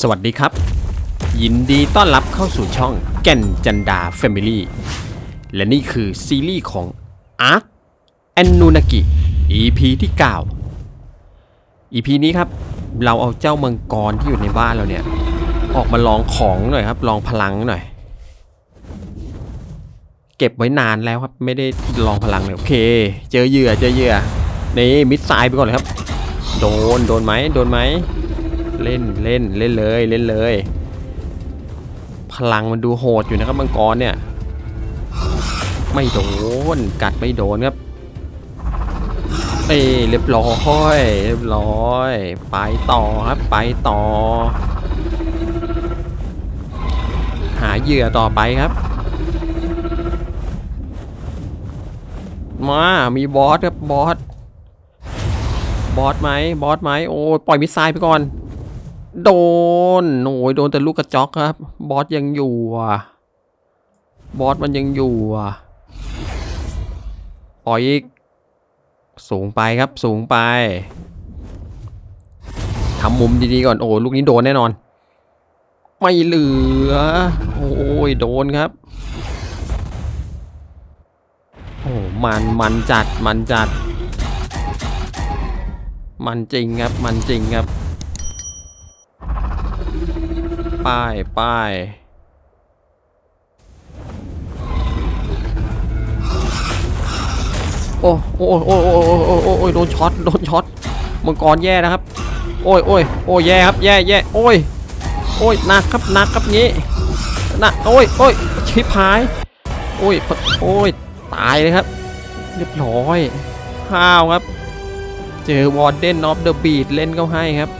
สวัสดีครับ ยินดีต้อนรับเข้าสู่ช่องแก่นจันดา Family และนี่คือซีรีส์ของ Ark a n n u n a k i EP ที่ 9 EP นี้ครับ เราเอาเจ้ามังกรที่อยู่ในบ้านเราเนี่ย ออกมาลองของหน่อยครับ ลองพลังหน่อย เก็บไว้นานแล้วครับ ไม่ได้ลองพลังเลยโอเค เจอเหยื่อเจอเหยื่อนี่มิดไซด์ไปก่อนเลยครับ โดนโดนไหมโดนไหม เล่นเล่นเล่นเลยเล่นเลย พลังมันดูโหดอยู่นะครับมังกรเนี่ย ไม่โดนกัดไม่โดนครับเอ้เรียบร้อยเรียบร้อย ไปต่อครับไปต่อ หาเหยื่อต่อไปครับ มามีบอสครับบอสบอสไหมบอสไหมโอ้ยปล่อยมิสไซล์ไปก่อน โดนโอ้ยโดนแต่ลูกกระจอกครับ บอสยังอยู่อะ บอสมันยังอยู่อะปล่อยอีก สูงไปครับ สูงไปทำมุมดีๆก่อน โอ้ยลูกนี้โดนแน่นอน ไม่เหลือ โอ้ยโดนครับ โอ้มันมันจัดมันจัด มันจริงครับ มันจริงครับ ป้าย ป้ายโอ้โอ้โอ้โอ้โอ้โอ้โโดนช็อตโดนช็อตมังกรแย่นะครับ โอ้ยโอ้ยโอ้ยแย่ครับแย่แย่โอ้ยโอ้ยหนักครับหนักครับงี้หนักโอ้ยโอ้ยชิบหาย โอ้ยโอ้ยตายเลยครับ เรียบร้อยห้าวครับ เจอวอร์เดนน็อปเดอะบีดเล่นเขาให้ครับ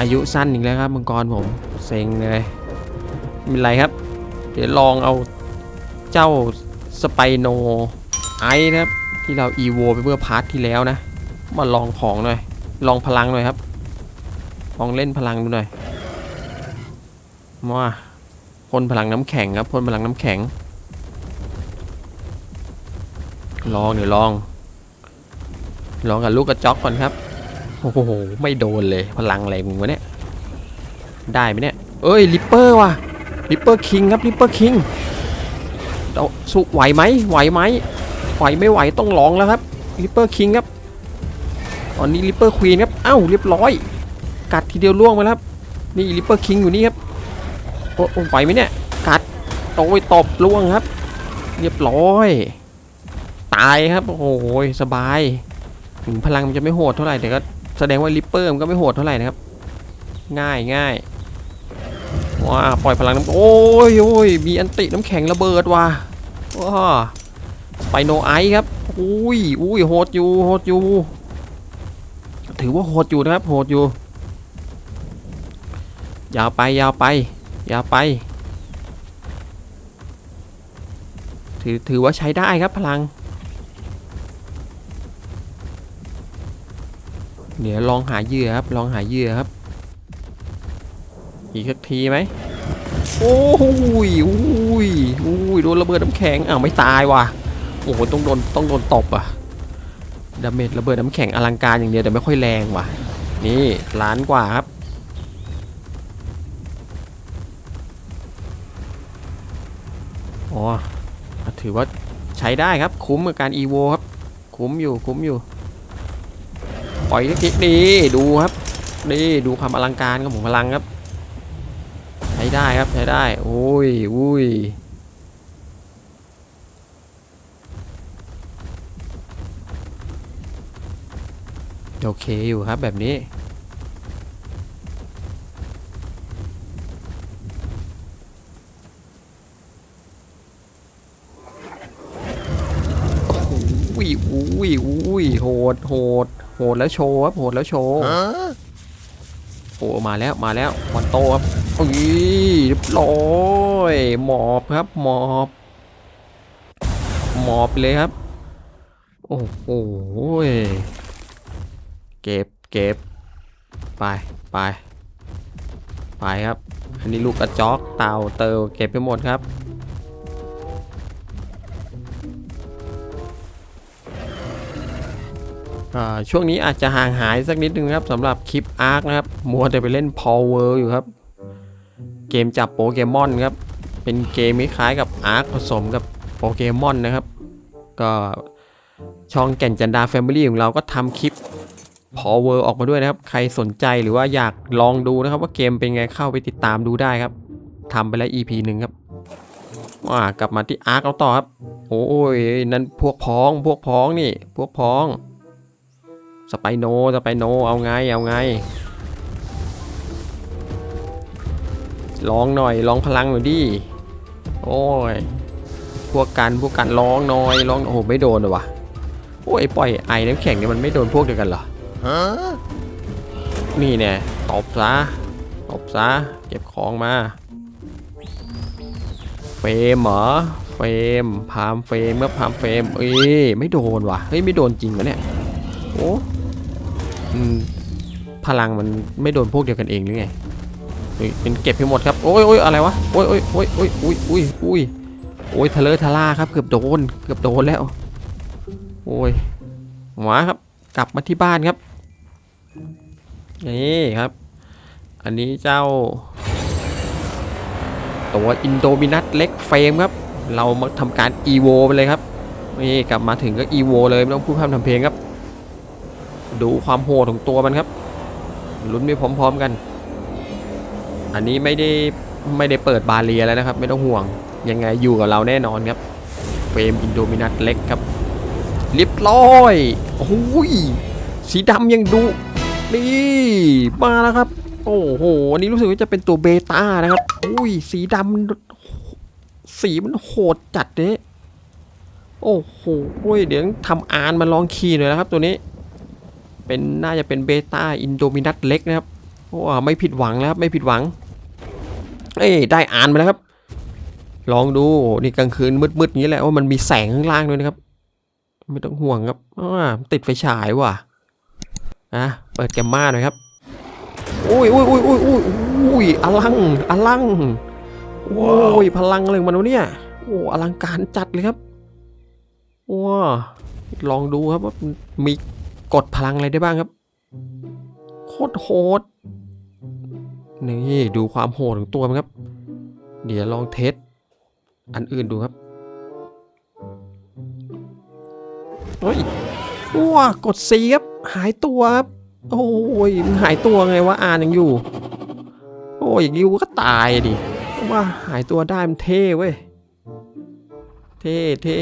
อายุสั้นอีกแล้วครับมังกรผมเซ็งเลยไม่เป็นไรครับ เดี๋ยวลองเอาเจ้าสไปโนไอนะครับที่เราอีโวไปเมื่อพาร์ทที่แล้วนะ มาลองของหน่อย ลองพลังหน่อยครับ ลองเล่นพลังดูหน่อยมาพ่นพลังน้ำแข็งครับพ่นพลังน้ำแข็ง ลองเดี๋ยวลอง ลองกับลูกกระจอกก่อนครับ โอ้โห ไม่โดนเลยพลังอะไรมึงวะเนี่ย ได้ไหมเนี่ย เอ้ยลิปเปอร์ว่ะลิปเปอร์คิงครับลิปเปอร์คิงเราสู้ไหวไหมไหวไหมไหวไม่ไหวต้องลองแล้วครับลิปเปอร์คิงครับ ตอนนี้ลิปเปอร์ควีนครับ เอ้าเรียบร้อย กัดทีเดียวล่วงไปแล้วครับ นี่ลิปเปอร์คิงอยู่นี่ครับ โอ้โอ้ไหวไหมเนี่ย กัดโอ้ยตบล่วงครับ เรียบร้อย ตายครับ โอ้โหสบาย ถึงพลังมันจะไม่โหดเท่าไหร่แต่ก็ แสดงว่าลิปเปอร์มันก็ไม่โหดเท่าไหร่นะครับ ง่ายง่ายว้าปล่อยพลังน้ำโอ้ยโอ้ยมีอันติน้ำแข็งระเบิดว่ะว้าไปโนไอครับอุ้ยอุ้ยโหดอยู่โหดอยู่ ถือว่าโหดอยู่นะครับโหดอยู่ ยาวไปยาวไปยาวไป ถือถือว่าใช้ได้ครับพลัง เดี๋ยวลองหาเหยื่อครับ ลองหาเหยื่อครับ อีกสักทีไหมโอ้ยอุ้ยอุ้ยโดนระเบิดน้ำแข็งอ้าวไม่ตายว่ะโอ้โหต้องโดนต้องโดนตบอะดาเมจระเบิดน้ำแข็งอลังการอย่างเดียวแต่ไม่ค่อยแรงว่ะ นี่ล้านกว่าครับอ๋อถือว่าใช้ได้ครับคุ้มกับการอีโวครับ คุ้มอยู่คุ้มอยู่ ปล่อยทีนี่ดูครับนี่ดูความอลังการของผมพลังครับ ใช้ได้ครับใช้ได้โอ้ยอุ้ยโอเคอยู่ครับแบบนี้อุ้ยอุ้ยอุ้ยโหดโหด โหดแล้วโชว์ครับโหดแล้วโชว์โอ้มาแล้วมาแล้วมอนโตครับอุ้ยเรียบร้อยหมอบครับหมอบหมอบไปเลยครับ โอ้โหเก็บเก็บไปไปไปครับ อันนี้ลูกกระจอกเต่าเตาเก็บไปหมดครับ ช่วงนี้อาจจะห่างหายสักนิดนึงครับสำหรับคลิปอาร์คนะครับ มัวแต่ไปเล่นพอ w เวอร์อยู่ครับ เกมจับโปเกมอนครับ เป็นเกมคล้ายกับอาร์คผสมกับโปเกมอนนะครับ ก็ช่องแก่นจันดาแฟมิลี่ของเราก็ทำคลิปพอ w เวอร์ออกมาด้วยนะครับ ใครสนใจหรือว่าอยากลองดูนะครับ ว่าเกมเป็นไงเข้าไปติดตามดูได้ครับทำไปแล้ว EP หนึ่งครับว่ากลับมาที่อาร์คเอาต่อครับ โอ้ยนั่นพวกพ้องพวกพ้องนี่ พวกพ้อง สไปโนสไปโนเอาไงเอาไงลองหน่อยลองพลังหน่อยดิโอ้ยพวกกันพวกกันร้องหน่อยร้องโอ้โหไม่โดนเลยวะโอ้ยไอ้ปล่อยไอ้น้ำแข็งเนี่ยมันไม่โดนพวกเดียวกันเหรอนี่เนี่ยตบซะตบซะเก็บของมา เฟรมเหรอเฟรมพามเฟรมเมื่อพามเฟรมเอ้ยไม่โดนว่ะเฮ้ยไม่โดนจริงวะเนี่ยโอ้อืม พลังมันไม่โดนพวกเดียวกันเองหรือไงเป็นเก็บให้หมดครับโอ้ยโอ้ยอะไรวะโอ้ยโอ้ยโอ้ยโอ้ยอุ้ยอุ้ยอุ้ยโอ้ยทะเลทะล่าครับเกือบโดนเกือบโดนแล้ว โอ้ยหมาครับกลับมาที่บ้านครับนี่ครับ อันนี้เจ้า ตัวอินโดมินัสเล็กเฟรมครับ เรามาทำการ e ีโวไปเลยครับนี่กลับมาถึงก็ e ีโวเลยไม่ต้องพูดพร่ำทำเพลงครับ ดูความโหดของตัวมันครับลุ้นไปพร้อม ๆกัน อันนี้ไม่ได้ไม่ได้เปิดบาเรียแล้วนะครับ ไม่ต้องห่วงยังไงอยู่กับเราแน่นอนครับเฟรมอินโดมินัสเล็กครับเรียบร้อยโอ้ยสีดำยังดูนี่มาแล้วครับ โอ้โหอันนี้รู้สึกว่าจะเป็นตัวเบต้านะครับอุ้ยสีดำสีมันโหดจัดเนี่ยโอ้โหเดี๋ยวทำอานมาลองขี่หน่อยนะครับตัวนี้ เป็นน่าจะเป็นเบต้าอินโดมินัสเล็กนะครับโอ้ไม่ผิดหวังแล้วครับไม่ผิดหวัง เอ้ยได้อ่านมาแล้วครับ ลองดูนี่กลางคืนมืดๆอย่างนี้แหละว่ามันมีแสงข้างล่างด้วยนะครับ ไม่ต้องห่วงครับอ่าติดไฟฉายว่ะอะเปิดแกมมาหน่อยครับอุ้ยอุ้ยอุ้ยอุ้ยอุ้ยอุ้ยอลังอลังโอ้ยพลังอะไรมันวะเนี่ยโอ้อลังการจัดเลยครับว้าลองดูครับว่ามี กดพลังอะไรได้บ้างครับ โคตรโหดนี่ดูความโหดของตัวมันครับ เดี๋ยวลองเทสอันอื่นดูครับเฮ้ยว้ากดซีครับ หายตัวครับ โอ้ยมันหายตัวไงวะอ่านยังอยู่ โอ้ยอย่างนี้กูก็ตายดิว่าหายตัวได้มันเท่เว้ย เท่เท่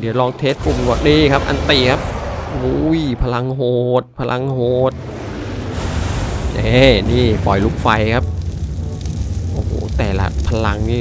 เดี๋ยวลองเทสปุ่มก่อนนี่ครับ อันตีครับ อุ้ยพลังโหด พลังโหดเน่นี่ปล่อยลูกไฟครับ โอ้โห แต่ละพลังนี่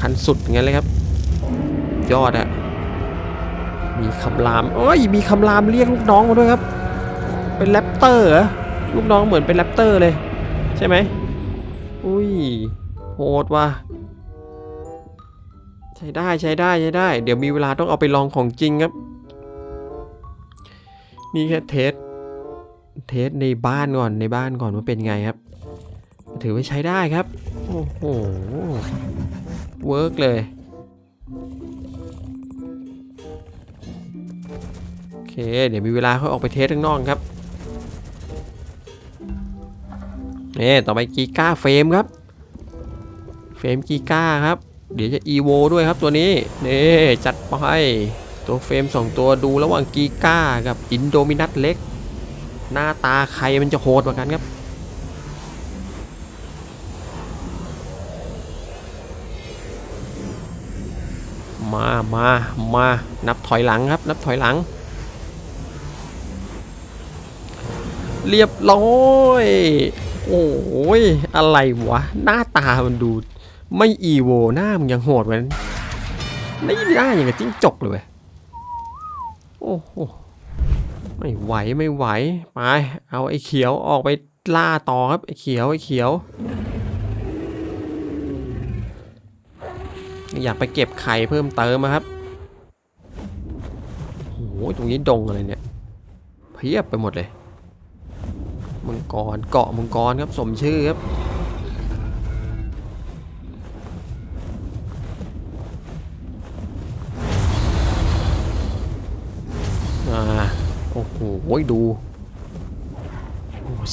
ขั้นสุดงั้นเลยครับ ยอดอะมีคำรามเอ้ย มีคำรามเรียกลูกน้องมาด้วยครับ เป็นแรปเตอร์เหรอ ลูกน้องเหมือนเป็นแรปเตอร์เลย ใช่ไหม อุ้ย โหดว่ะ ใช้ได้ใช้ได้ใช้ได้ เดี๋ยวมีเวลาต้องเอาไปลองของจริงครับ นี่แค่เทส เทสในบ้านก่อนในบ้านก่อนว่าเป็นไงครับ ถือว่าใช้ได้ครับ โอ้โห เวิร์กเลย โอเค เดี๋ยวมีเวลาเขาออกไปเทสข้างนอกครับนี่ต่อไปกีก้าเฟรมครับ เฟรมกีก้าครับ เดี๋ยวจะอีโวด้วยครับตัวนี้ นี่ จัดไป ตัวเฟรมสองตัวดูระหว่างกีก้ากับอินโดมินัสเล็ก หน้าตาใครมันจะโหดกว่ากันครับ มามามานับถอยหลังครับ นับถอยหลัง เรียบร้อยโอ้ยอะไรวะ หน้าตามันดู ไม่อีโวหน้ามันยังโหดเหมือนนี่หน้าอย่างกับจิ้งจกเลย โอ้โหไม่ไหวไม่ไหวไปเอาไอ้เขียวออกไปล่าต่อครับไอ้เขียวไอ้เขียว อยากไปเก็บไข่เพิ่มเติมครับโอ้โหตรงนี้ดงอะไรเนี่ยเพียบไปหมดเลยมังกรเกาะมังกรครับสมชื่อครับ อ่าโอ้โหดู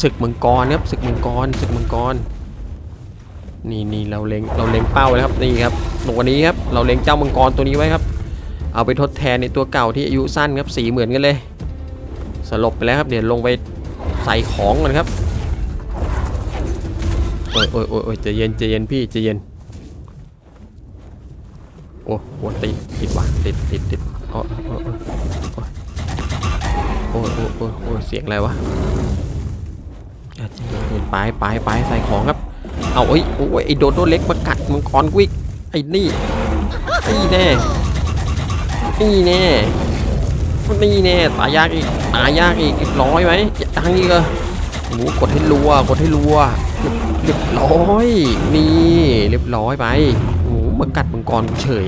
ศึกมังกรครับศึกมังกรศึกมังกรนี่นี่เราเล็งเราเล็งเป้าแล้วครับนี่ครับตัวนี้ครับเราเล็งเจ้ามังกรตัวนี้ไว้ครับ เอาไปทดแทนในตัวเก่าที่อายุสั้นครับสีเหมือนกันเลย สลบไปแล้วครับเดี๋ยวลงไปใส่ของก่อนครับโอ้ยโอ้ยโอ้ยโอ้ยใจเย็นใจเย็นพี่ใจเย็นโอ้โหติดติดว่ะติดติดติดอ้ยโอ้ย โอ้ยโอ้ยโอ้ยโอ้ยเสียงอะไรวะอะใจเย็นเกินไปไปไปใส่ของครับ เอาไอ้ยโอ้ยไอ้โดโดเล็กมากัดมังกรกูอีกไอ้นี่ไอ้แน่นี่แน่นี่แน่ตายยากอีกตายยากอีกอีกร้อยไหมจะตังอีกเหรอโอ้โหกดให้รัวกดให้รัวเรียบร้อยนี่เรียบร้อยไปโอ้โหมากัดมังกรกูเฉย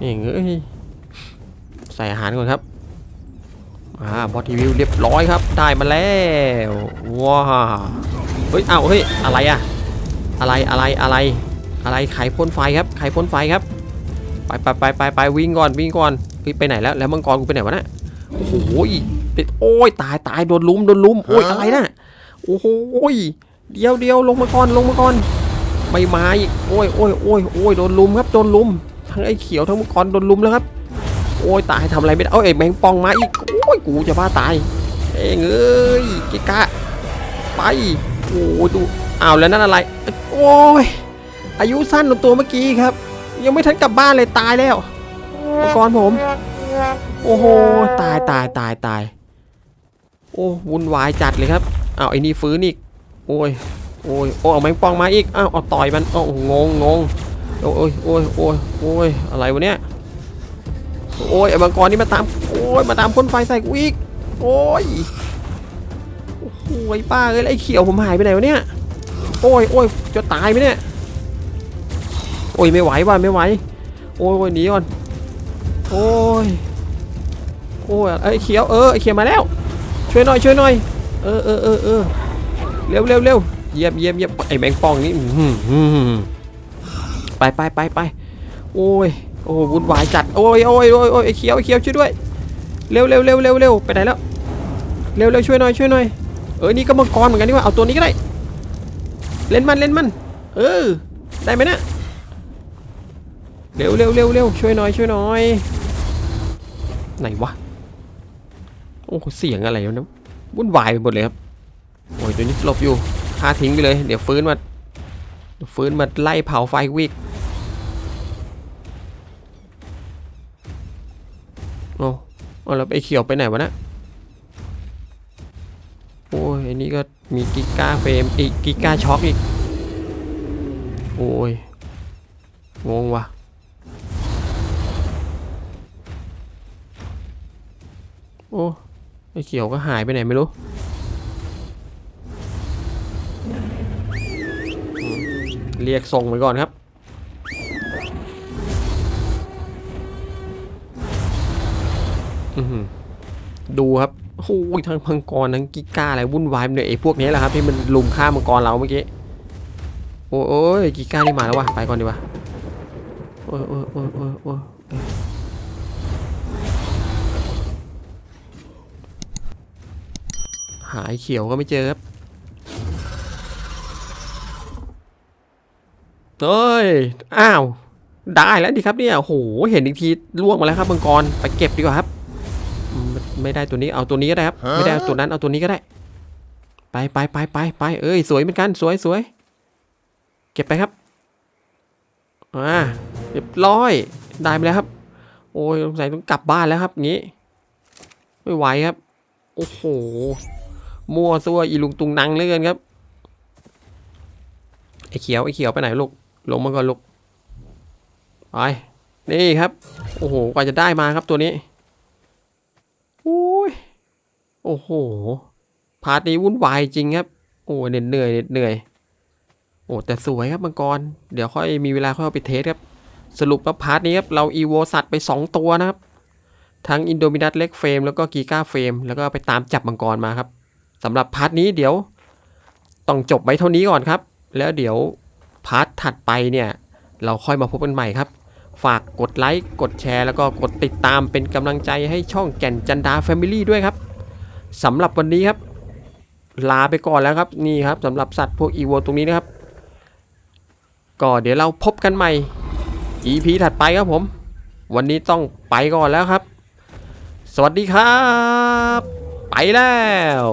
นี่เอ้ยใส่อาหารก่อนครับ อ่าบอทีวิวเรียบร้อยครับ ได้มาแล้วว้าวเฮ้ยเอ้าเฮ้ยอะไรอะอะไรอะไรอะไร อะไรไขพ่นไฟครับไขพ่นไฟครับ ไปไปไปไปไปวิ่งก่อนวิ่งก่อนเฮ้ยไปไหนแล้วแล้วมังกรกูไปไหนวะน่ะโอ้โหติดโอ้ยตายตายโดนลุมโดนลุมโอ้ยอะไรน่ะโอ้โหเดียวเดียวลงมาก่อนลงมาก่อนไม่มาอีกโอ้ยโอ้ยโอ้ยโอ้ยโดนลุมครับโดนลุมทั้งไอ้เขียวทั้งมังกรโดนลุมแล้วครับโอ้ยตายทำอะไรไม่ได้เอ้ยไอ้แมงปองมาอีกโอ้ยกูจะบ้าตายเอ้งเอ้ยเกะกะไปโอ้ดูอ้าวแล้วนั่นอะไร โอ้ยอายุสั้นตัวเมื่อกี้ครับ ยังไม่ทันกลับบ้านเลยตายแล้วอุปกรณ์ผม โอ้โหตายตายตายตายโอ้วุ่นวายจัดเลยครับอ้าวไอ้นี่ฟื้นอีกโอ้ยโอ้ยโอ้เอาแมงปองมาอีกอ้าวเอาต่อยมันโอ้งงงงโอ้ยโอ้ยโอ้ยโอ้ยอะไรวะเนี่ย โอ้ยไอ้มังกรนี่มาตามโอ้ยมาตามพ่นไฟใส่กูอีกโอ้ยโอ้ยป้าเอ้ยไอ้เขียวผมหายไปไหนวะเนี่ยโอ้ยโอ้ยจะตายไหมเนี่ยโอ้ยไม่ไหวว่ะไม่ไหวโอ้ยโอ้ยหนีก่อนโอ้ยโอ้ยไอ้เขียวเออไอ้เขียวมาแล้ว ช่วยหน่อยช่วยหน่อยเออเออเออเออเร็วเร็วเร็วเยี่ยมเยี่ยมเยี่ยมไอ้แมงปองนี่อื้อหือไปไปไปไปโอ้ย โอ้วุ่นวายจัดโอ้ยโอ้ยโอ้ยโอ้ยไอ้เขียวไอ้เขียวช่วยด้วยเร็วเร็วเร็วเร็วเร็วไปไหนแล้วเร็วเร็วช่วยหน่อยช่วยหน่อยเออนี่ก็มังกรเหมือนกันนี่ว่าเอาตัวนี้ก็ได้ เล่นมันเล่นมัน เออ ได้ไหมเนะี่ยเร็วเร็วเร็วเร็วช่วยหน่อยช่วยหน่อยไหนวะโอ้โหเสียงอะไรวเนะวุ่นวายไปหมดเลยครับโอ้ยตัวนี้หลบอยู่ฆ่าทิ้งไปเลย เดี๋ยวฟื้นมาฟื้นมาไล่เผาไฟวิก โอ้เอาแล้วไอ้เขียวไปไหนวะนะโอ้ยอันนี้ก็มีกิก้าเฟรมอีกกิก้าช็อคอีก โอ้ย งงว่ะโอ้ไอเขียวก็หายไปไหนไม่รู้เรียกส่งไปก่อนครับ ดูครับโอ้ยทั้งพังกรทั้งกิก้าอะไรวุ่นวายเนี่ยไอ้พวกนี้แหละครับที่มันลุมฆ่ามังกรเราเมื่อกี้โอ้ยกิก้านี่มาแล้ววะไปก่อนดีกว่าโอ้ยโอ้ยโอ้ยโอ้ยโอ้ยหายเขียวก็ไม่เจอครับเฮ้ย อ้าว ได้แล้วดิครับเนี่ยโห เห็นอีกทีล่วงมาแล้วครับมังกร ไปเก็บดีกว่าครับ ไม่ได้ตัวนี้เอาตัวนี้ก็ได้ครับไม่ได้เอาตัวนั้นเอาตัวนี้ก็ได้ ไปไปไปไปไปเอ้ยสวยเหมือนกันสวยสวยเก็บไปครับอ่าเรียบร้อยได้ไปแล้วครับ โอ้ยสงสัยต้องกลับบ้านแล้วครับงี้ ไม่ไหวครับโอ้โหมั่วซั่วอีลุงตุงนังเหลยเกินครับไอ้เขียวไอ้เขียวไปไหนลูกลงมาก่อนลูกไปนี่ครับ โอ้โห กว่าจะได้มาครับตัวนี้โอ้ย โอ้โห พาร์ทนี้วุ่นวายจริงครับ โอ้เหน็ดเหนื่อยเหน็ดเหนื่อย โอ้แต่สวยครับมังกร เดี๋ยวค่อยมีเวลาค่อยเอาไปเทสครับ สรุปว่าพาร์ทนี้ครับเราอีโวสัตว์ไป 2 ตัวนะครับ ทั้งอินโดมินัสเล็กเฟรมแล้วก็กีกาเฟรมแล้วก็ไปตามจับมังกรมาครับสำหรับพาร์ทนี้เดี๋ยวต้องจบไว้เท่านี้ก่อนครับ แล้วเดี๋ยวพาร์ทถัดไปเนี่ยเราค่อยมาพบกันใหม่ครับ ฝากกดไลค์ กดแชร์ แล้วก็กดติดตามเป็นกำลังใจให้ช่องแก่นจันดาแฟมิลี่ด้วยครับ สำหรับวันนี้ครับ ลาไปก่อนแล้วครับนี่ครับสำหรับสัตว์พวกอีโวตรงนี้นะครับ ก็เดี๋ยวเราพบกันใหม่ EP ถัดไปครับผม วันนี้ต้องไปก่อนแล้วครับ สวัสดีครับ ไปแล้ว